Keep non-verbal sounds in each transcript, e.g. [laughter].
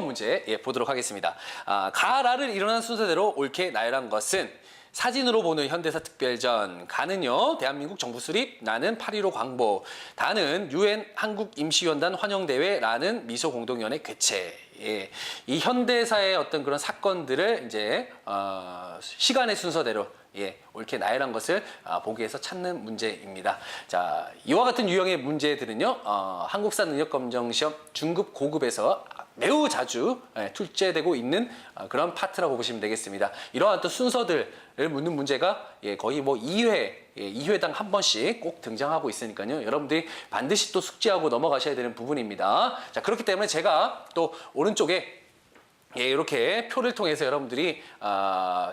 문제 예, 보도록 하겠습니다. 아, 가라를 일어난 순서대로 옳게 나열한 것은 사진으로 보는 현대사 특별전 가는요 대한민국 정부 수립 나는 8.15 광복 다는 유엔 한국 임시위원단 환영대회라는 미소 공동위원회 개최 예. 이 현대사의 어떤 그런 사건들을 이제 어, 시간의 순서대로 예, 옳게 나열한 것을 아, 보기에서 찾는 문제입니다. 자, 이와 같은 유형의 문제들은요, 어, 한국사 능력검정 시험 중급 고급에서 매우 자주 예, 출제되고 있는 어, 그런 파트라고 보시면 되겠습니다. 이러한 또 순서들을 묻는 문제가 예, 거의 뭐 2회, 예, 2회당 한 번씩 꼭 등장하고 있으니까요. 여러분들이 반드시 또 숙지하고 넘어가셔야 되는 부분입니다. 자, 그렇기 때문에 제가 또 오른쪽에 예, 이렇게 표를 통해서 여러분들이 아,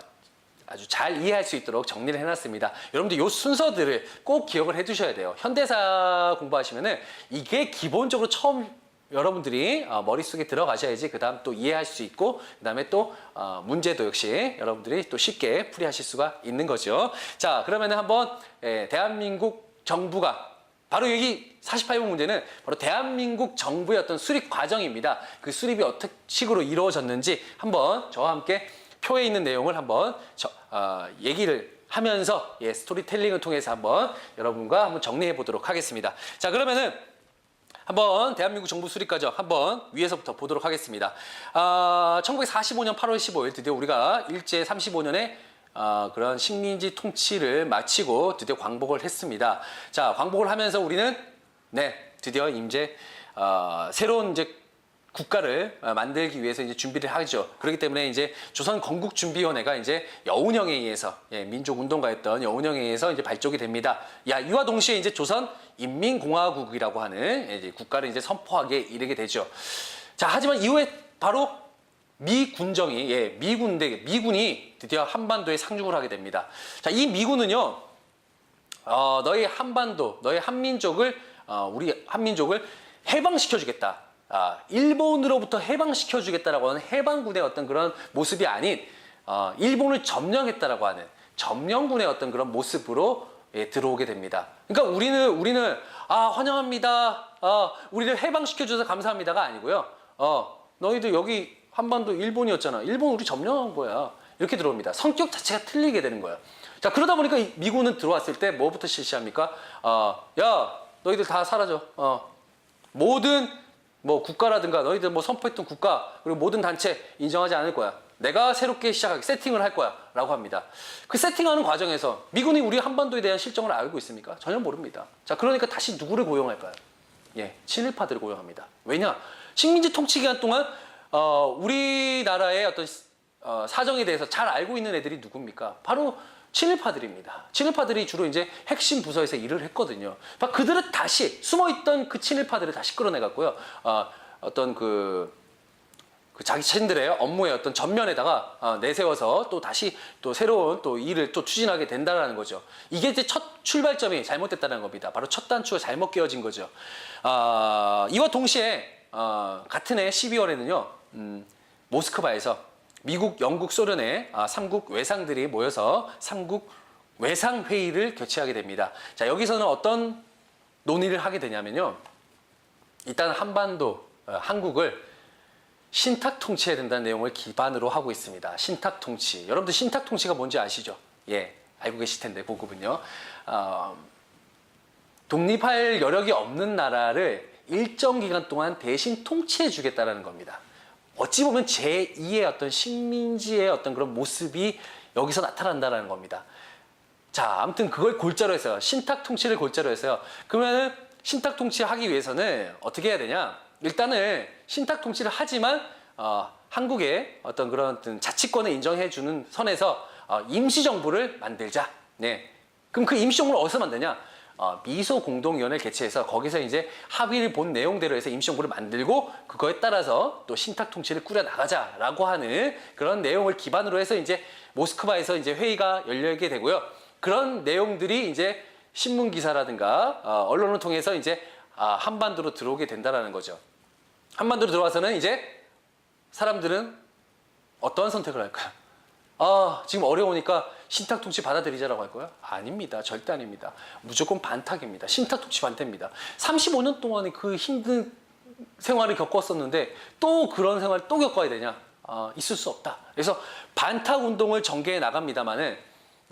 아주 잘 이해할 수 있도록 정리를 해놨습니다. 여러분들 이 순서들을 꼭 기억을 해두셔야 돼요. 현대사 공부하시면은 이게 기본적으로 처음 여러분들이 어, 머릿속에 들어가셔야지 그 다음 또 이해할 수 있고 그 다음에 또 어, 문제도 역시 여러분들이 또 쉽게 풀이하실 수가 있는 거죠. 자 그러면은 한번 예, 대한민국 정부가 바로 여기 48번 문제는 바로 대한민국 정부의 어떤 수립 과정입니다. 그 수립이 어떻게 식으로 이루어졌는지 한번 저와 함께 표에 있는 내용을 한번 저, 어, 얘기를 하면서 예, 스토리텔링을 통해서 한번 여러분과 한번 정리해 보도록 하겠습니다. 자 그러면은 한번 대한민국 정부 수립 과정 한번 위에서부터 보도록 하겠습니다. 아, 1945년 8월 15일 드디어 우리가 일제 35년에 아, 그런 식민지 통치를 마치고 드디어 광복을 했습니다. 자, 광복을 하면서 우리는 네, 드디어 이제 어, 새로운 이제 국가를 어, 만들기 위해서 이제 준비를 하죠. 그렇기 때문에 이제 조선 건국 준비위원회가 이제 여운형에 의해서 예, 민족 운동가였던 여운형에 의해서 이제 발족이 됩니다. 야 이와 동시에 이제 조선 인민공화국이라고 하는 이제 국가를 이제 선포하게 이르게 되죠. 자 하지만 이후에 바로 미 군정이 예, 미군대 미군이 드디어 한반도에 상륙을 하게 됩니다. 자 이 미군은요 어, 너희 한반도, 너희 한민족을 어, 우리 한민족을 해방시켜주겠다. 아, 일본으로부터 해방시켜주겠다라고 하는 해방군의 어떤 그런 모습이 아닌 어, 일본을 점령했다라고 하는 점령군의 어떤 그런 모습으로 예, 들어오게 됩니다. 그러니까 우리는 우리는 아 환영합니다. 아, 우리를 해방시켜 줘서 감사합니다가 아니고요. 어, 너희들 여기 한반도 일본이었잖아. 일본 우리 점령한 거야. 이렇게 들어옵니다. 성격 자체가 틀리게 되는 거예요. 자 그러다 보니까 이 미군은 들어왔을 때 뭐부터 실시합니까? 어, 야 너희들 다 사라져. 어, 모든 뭐 국가라든가 너희들 뭐 선포했던 국가 그리고 모든 단체 인정하지 않을 거야. 내가 새롭게 시작하게 세팅을 할 거야 라고 합니다. 그 세팅하는 과정에서 미군이 우리 한반도에 대한 실정을 알고 있습니까? 전혀 모릅니다. 자 그러니까 다시 누구를 고용할까요? 예, 친일파들을 고용합니다. 왜냐? 식민지 통치 기간 동안 어, 우리나라의 어떤 어, 사정에 대해서 잘 알고 있는 애들이 누굽니까? 바로 친일파들입니다. 친일파들이 주로 이제 핵심 부서에서 일을 했거든요. 막 그들을 다시 숨어있던 그 친일파들을 다시 끌어내갖고요. 어, 어떤 그, 그 자기 자신들의 업무의 어떤 전면에다가 어, 내세워서 또 다시 또 새로운 또 일을 또 추진하게 된다는 거죠. 이게 이제 첫 출발점이 잘못됐다는 겁니다. 바로 첫 단추가 잘못 끼워진 거죠. 아, 이와 동시에 어, 같은 해 12월에는요. 음, 모스크바에서 미국, 영국, 소련의 아, 삼국 외상들이 모여서 삼국 외상 회의를 개최하게 됩니다. 자 여기서는 어떤 논의를 하게 되냐면요. 일단 한반도 어, 한국을 신탁 통치해야 된다는 내용을 기반으로 하고 있습니다. 신탁 통치. 여러분들 신탁 통치가 뭔지 아시죠? 예, 알고 계실 텐데 보급은요. 어, 독립할 여력이 없는 나라를 일정 기간 동안 대신 통치해 주겠다라는 겁니다. 어찌 보면 제2의 어떤 식민지의 어떤 그런 모습이 여기서 나타난다라는 겁니다. 자, 아무튼 그걸 골자로 했어요. 신탁 통치를 골자로 했어요. 그러면은 신탁 통치하기 위해서는 어떻게 해야 되냐? 일단은 신탁 통치를 하지만 어, 한국의 어떤 그런 어떤 자치권을 인정해 주는 선에서 어, 임시 정부를 만들자. 네. 그럼 그 임시 정부를 어디서 만드냐? 어, 미소 공동위원회를 개최해서 거기서 이제 합의를 본 내용대로 해서 임시정부를 만들고 그거에 따라서 또 신탁 통치를 꾸려 나가자라고 하는 그런 내용을 기반으로 해서 이제 모스크바에서 이제 회의가 열리게 되고요. 그런 내용들이 이제 신문 기사라든가 어, 언론을 통해서 이제 아, 한반도로 들어오게 된다라는 거죠. 한반도로 들어와서는 이제 사람들은 어떠한 선택을 할까요? 아, 지금 어려우니까 신탁 통치 받아들이자라고 할 거야? 아닙니다. 절대 아닙니다. 무조건 반탁입니다. 신탁 통치 반대입니다. 35년 동안의 그 힘든 생활을 겪었었는데 또 그런 생활 또 겪어야 되냐? 아, 있을 수 없다. 그래서 반탁 운동을 전개해 나갑니다만은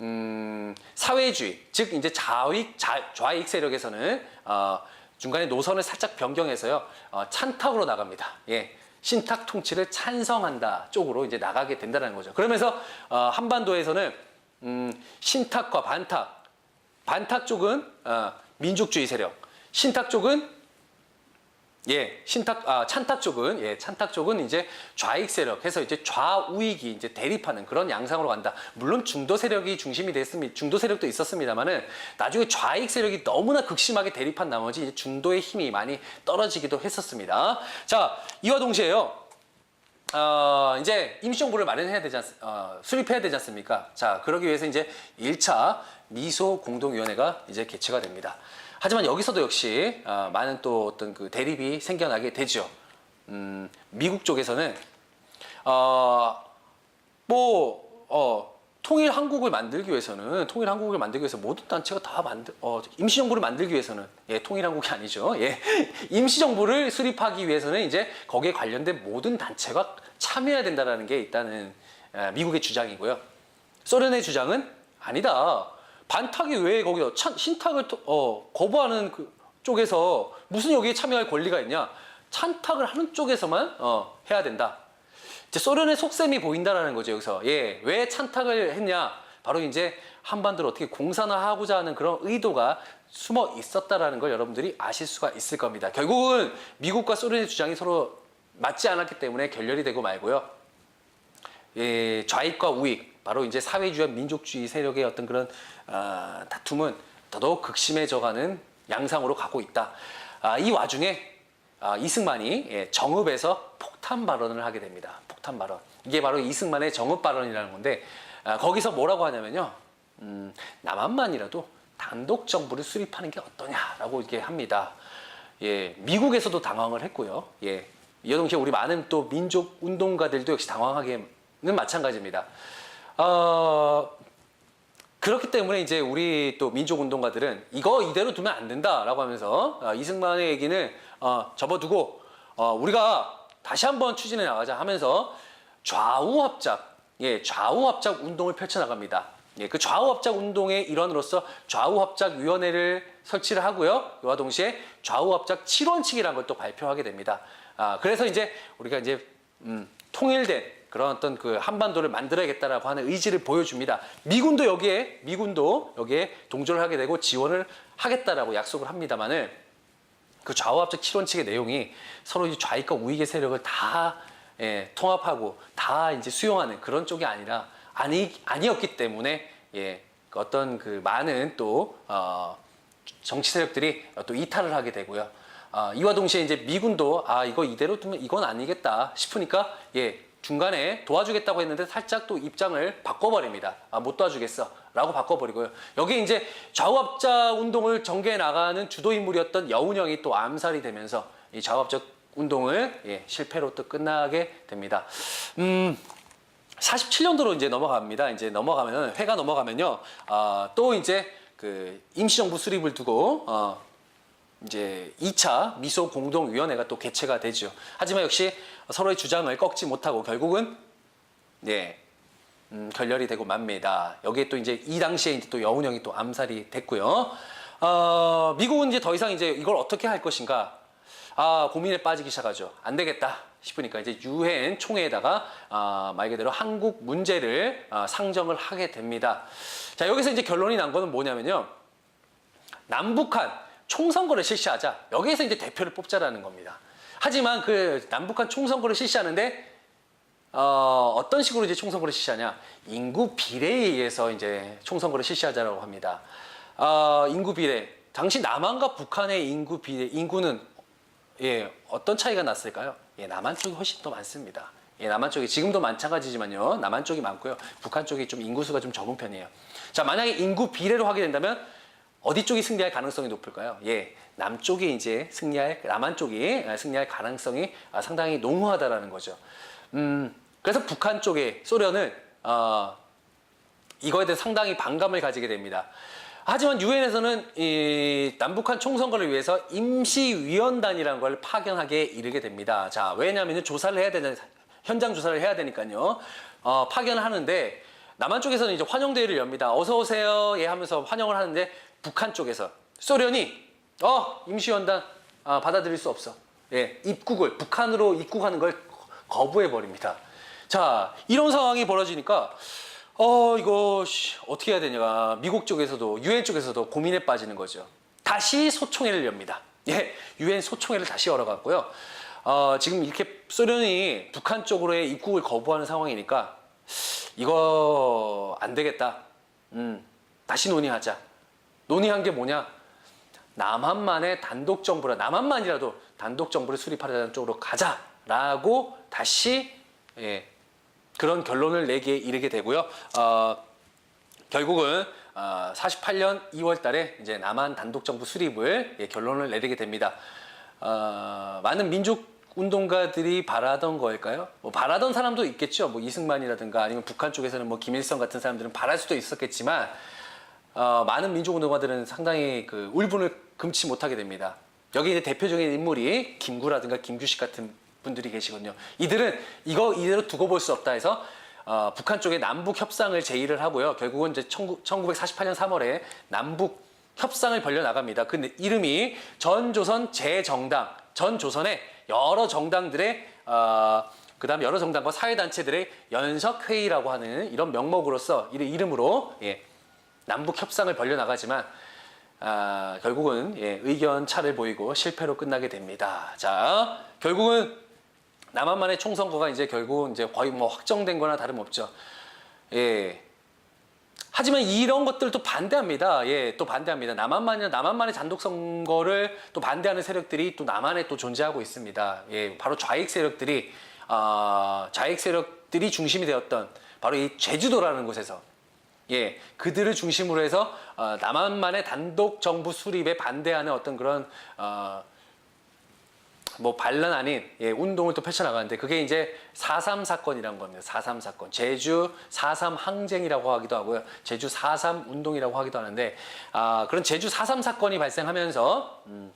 음, 사회주의, 즉 이제 좌익 좌, 좌익 세력에서는 어, 중간에 노선을 살짝 변경해서요 어, 찬탁으로 나갑니다. 예. 신탁 통치를 찬성한다 쪽으로 이제 나가게 된다는 거죠. 그러면서 어, 한반도에서는 음, 신탁과 반탁, 반탁 쪽은 어, 민족주의 세력, 신탁 쪽은 예, 신탁, 아, 찬탁 쪽은, 예, 찬탁 쪽은 이제 좌익 세력 해서 이제 좌우익이 이제 대립하는 그런 양상으로 간다. 물론 중도 세력이 중심이 됐습니다. 중도 세력도 있었습니다만은 나중에 좌익 세력이 너무나 극심하게 대립한 나머지 이제 중도의 힘이 많이 떨어지기도 했었습니다. 자, 이와 동시에요. 어, 이제 임시정부를 마련해야 되지 않, 어, 수립해야 되지 않습니까? 자, 그러기 위해서 이제 1차 미소 공동위원회가 이제 개최가 됩니다. 하지만 여기서도 역시 어, 많은 또 어떤 그 대립이 생겨나게 되죠. 음, 미국 쪽에서는 어, 뭐 어, 통일 한국을 만들기 위해서는 통일 한국을 만들기 위해서 모든 단체가 다 만들 어, 임시 정부를 만들기 위해서는 예 통일 한국이 아니죠. 예. [laughs] 임시 정부를 수립하기 위해서는 이제 거기에 관련된 모든 단체가 참여해야 된다라는 게 일단은 예, 미국의 주장이고요. 소련의 주장은 아니다. 반탁이 왜 거기서 찬- 신탁을 또- 어, 거부하는 그 쪽에서 무슨 여기에 참여할 권리가 있냐? 찬탁을 하는 쪽에서만 어, 해야 된다 이제 소련의 속셈이 보인다라는 거죠 여기서. 예 왜 찬탁을 했냐? 바로 이제 한반도를 어떻게 공산화하고자 하는 그런 의도가 숨어 있었다라는 걸 여러분들이 아실 수가 있을 겁니다. 결국은 미국과 소련의 주장이 서로 맞지 않았기 때문에 결렬이 되고 말고요. 예, 좌익과 우익, 바로 이제 사회주의와 민족주의 세력의 어떤 그런 아, 다툼은 더더욱 극심해져가는 양상으로 가고 있다. 아, 이 와중에 아, 이승만이 예, 정읍에서 폭탄 발언을 하게 됩니다. 폭탄 발언. 이게 바로 이승만의 정읍 발언이라는 건데 아, 거기서 뭐라고 하냐면요. 음, 남한만이라도 단독 정부를 수립하는 게 어떠냐라고 이렇게 합니다. 예, 미국에서도 당황을 했고요. 예, 이와 동시에 우리 많은 또 민족 운동가들도 역시 당황하기는 마찬가지입니다. 어, 그렇기 때문에 이제 우리 또 민족 운동가들은 이거 이대로 두면 안 된다라고 하면서 어, 이승만의 얘기는 어, 접어두고 어, 우리가 다시 한번 추진해 나가자 하면서 좌우 합작, 예, 좌우 합작 운동을 펼쳐 나갑니다. 예, 그 좌우 합작 운동의 일원으로서 좌우 합작 위원회를 설치를 하고요. 이와 동시에 좌우 합작 7원칙이라는 걸 또 발표하게 됩니다. 아, 그래서 이제 우리가 이제 음, 통일된 그런 어떤 그 한반도를 만들어야겠다라고 하는 의지를 보여줍니다. 미군도 여기에 미군도 여기에 동조를 하게 되고 지원을 하겠다라고 약속을 합니다만은 그 좌우합작 7원칙의 내용이 서로 이 좌익과 우익의 세력을 다 예, 통합하고 다 이제 수용하는 그런 쪽이 아니라 아니 아니었기 때문에 예, 그 어떤 그 많은 또 어, 정치 세력들이 또 이탈을 하게 되고요. 아, 이와 동시에 이제 미군도 아 이거 이대로 두면 이건 아니겠다 싶으니까 예 중간에 도와주겠다고 했는데 살짝 또 입장을 바꿔버립니다. 아 못 도와주겠어 라고 바꿔버리고요. 여기 이제 좌우합작 운동을 전개해 나가는 주도 인물이었던 여운형이 또 암살이 되면서 이 좌우합작 운동을 예, 실패로 또 끝나게 됩니다. 음. 47년도로 이제 넘어갑니다. 이제 넘어가면 회가 넘어가면요. 아, 또 이제 그 임시정부 수립을 두고 어, 이제 2차 미소 공동위원회가 또 개최가 되죠. 하지만 역시 서로의 주장을 꺾지 못하고 결국은 네. 음, 결렬이 되고 맙니다. 여기에 또 이제 이 당시에 이제 또 여운 형이 또 암살이 됐고요. 어, 미국은 이제 더 이상 이제 이걸 어떻게 할 것인가 아, 고민에 빠지기 시작하죠. 안 되겠다 싶으니까 이제 유엔 총회에다가 아, 말 그대로 한국 문제를 아, 상정을 하게 됩니다. 자, 여기서 이제 결론이 난 거는 뭐냐면요. 남북한 총선거를 실시하자. 여기에서 이제 대표를 뽑자라는 겁니다. 하지만 그 남북한 총선거를 실시하는데 어, 어떤 식으로 이제 총선거를 실시하냐? 인구 비례에 의해서 이제 총선거를 실시하자라고 합니다. 어, 인구 비례. 당시 남한과 북한의 인구 비례, 인구는 예, 어떤 차이가 났을까요? 예, 남한 쪽이 훨씬 더 많습니다. 예, 남한 쪽이 지금도 마찬가지지만요. 남한 쪽이 많고요. 북한 쪽이 좀 인구수가 좀 적은 편이에요. 자, 만약에 인구 비례로 하게 된다면 어디 쪽이 승리할 가능성이 높을까요? 예, 남쪽이 이제 승리할 남한 쪽이 승리할 가능성이 아, 상당히 농후하다라는 거죠. 음, 그래서 북한 쪽에 소련은 어, 이거에 대해 상당히 반감을 가지게 됩니다. 하지만 유엔에서는 이 남북한 총선거를 위해서 임시위원단이라는 걸 파견하게 이르게 됩니다. 자, 왜냐하면 조사를 해야 되는 현장 조사를 해야 되니까요. 어, 파견을 하는데 남한 쪽에서는 이제 환영 대회를 엽니다. 어서 오세요. 예 하면서 환영을 하는데 북한 쪽에서 소련이 어 임시위원단 아, 받아들일 수 없어. 예 입국을 북한으로 입국하는 걸 거부해 버립니다. 자 이런 상황이 벌어지니까 어 이거 씨, 어떻게 해야 되냐 미국 쪽에서도 유엔 쪽에서도 고민에 빠지는 거죠. 다시 소총회를 엽니다. 예 유엔 소총회를 다시 열어갔고요. 어, 지금 이렇게 소련이 북한 쪽으로의 입국을 거부하는 상황이니까 이거 안 되겠다. 음, 다시 논의하자. 논의한 게 뭐냐? 남한만의 단독 정부라 남한만이라도 단독 정부를 수립하려는 쪽으로 가자 라고 다시 예, 그런 결론을 내기에 이르게 되고요. 어, 결국은 어, 48년 2월 달에 이제 남한 단독 정부 수립을 예, 결론을 내리게 됩니다. 어, 많은 민족 운동가들이 바라던 거일까요? 뭐 바라던 사람도 있겠죠. 뭐 이승만이라든가 아니면 북한 쪽에서는 뭐 김일성 같은 사람들은 바랄 수도 있었겠지만 어, 많은 민족 운동가들은 상당히 그 울분을 금치 못하게 됩니다. 여기 이제 대표적인 인물이 김구라든가 김규식 같은 분들이 계시거든요. 이들은 이거 이대로 두고 볼 수 없다 해서 어, 북한 쪽에 남북 협상을 제의를 하고요. 결국은 이제 1948년 3월에 남북 협상을 벌려 나갑니다. 그 이름이 전 조선 재정당, 전 조선의 여러 정당들의 어, 그다음 여러 정당과 사회단체들의 연석회의라고 하는 이런 명목으로서 이 이름으로 예, 남북 협상을 벌려 나가지만 아, 결국은 예, 의견 차를 보이고 실패로 끝나게 됩니다. 자, 결국은 남한만의 총선거가 이제 결국 이제 거의 뭐 확정된 거나 다름없죠. 예. 하지만 이런 것들도 반대합니다. 예, 또 반대합니다. 남한만이 남한만의 단독 선거를 또 반대하는 세력들이 또 남한에 또 존재하고 있습니다. 예, 바로 좌익 세력들이 아, 좌익 세력들이 중심이 되었던 바로 이 제주도라는 곳에서 예, 그들을 중심으로 해서 어, 남한만의 단독 정부 수립에 반대하는 어떤 그런 어, 뭐 반란 아닌 예, 운동을 또 펼쳐나가는데 그게 이제 4.3 사건이라는 겁니다. 4.3 사건. 제주 4.3 항쟁이라고 하기도 하고요. 제주 4.3 운동이라고 하기도 하는데 아, 그런 제주 4.3 사건이 발생하면서 음,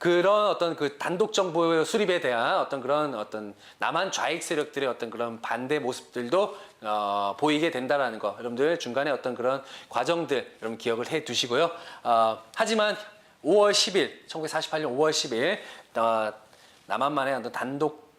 그런 어떤 그 단독 정부 수립에 대한 어떤 그런 어떤 남한 좌익 세력들의 어떤 그런 반대 모습들도 어, 보이게 된다라는 거 여러분들 중간에 어떤 그런 과정들 여러분 기억을 해 두시고요. 어, 하지만 5월 10일 1948년 5월 10일 어, 남한만의 어떤 단독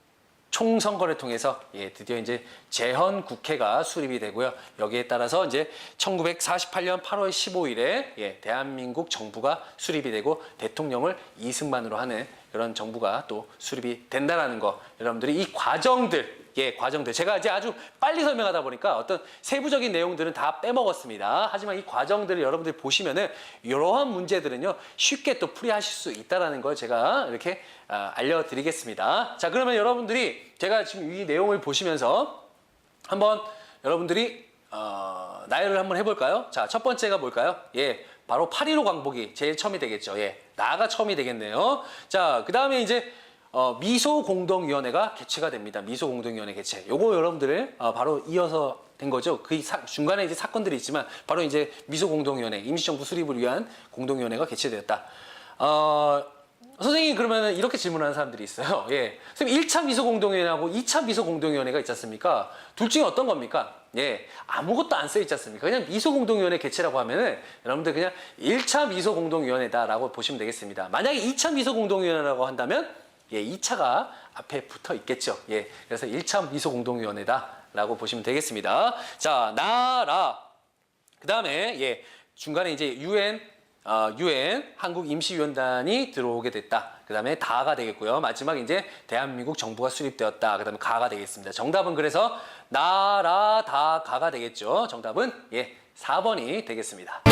총선거를 통해서 예, 드디어 이제 재헌 국회가 수립이 되고요. 여기에 따라서 이제 1948년 8월 15일에 예, 대한민국 정부가 수립이 되고 대통령을 이승만으로 하는 그런 정부가 또 수립이 된다라는 거 여러분들이 이 과정들 예, 과정들 제가 이제 아주 빨리 설명하다 보니까 어떤 세부적인 내용들은 다 빼먹었습니다. 하지만 이 과정들을 여러분들이 보시면은 이러한 문제들은요 쉽게 또 풀이하실 수 있다라는 걸 제가 이렇게 아, 알려드리겠습니다. 자, 그러면 여러분들이 제가 지금 이 내용을 보시면서 한번 여러분들이 어, 나열을 한번 해볼까요? 자, 첫 번째가 뭘까요? 예, 바로 8.15 광복이 제일 처음이 되겠죠. 예, 나가 처음이 되겠네요. 자, 그 다음에 이제 어, 미소 공동위원회가 개최가 됩니다. 미소 공동위원회 개최. 요거 여러분들 어, 바로 이어서 된 거죠. 그 사- 중간에 이제 사건들이 있지만 바로 이제 미소 공동위원회, 임시정부 수립을 위한 공동위원회가 개최되었다. 어, 선생님 그러면 이렇게 질문하는 사람들이 있어요. [laughs] 예. 선생님 1차 미소 공동위원회하고 2차 미소 공동위원회가 있지 않습니까? 둘 중에 어떤 겁니까? 예. 아무것도 안 써 있지 않습니까? 그냥 미소 공동위원회 개최라고 하면은 여러분들 그냥 1차 미소 공동위원회다라고 보시면 되겠습니다. 만약에 2차 미소 공동위원회라고 한다면 예, 2차가 앞에 붙어 있겠죠. 예. 그래서 1차 미소 공동위원회다라고 보시면 되겠습니다. 자, 나라. 그 다음에 예 중간에 이제 유엔 어, 유엔 한국 임시위원단이 들어오게 됐다. 그 다음에 다가 되겠고요. 마지막 이제 대한민국 정부가 수립되었다. 그 다음에 가가 되겠습니다. 정답은 그래서 나라 다 가가 되겠죠. 정답은 예 4번이 되겠습니다.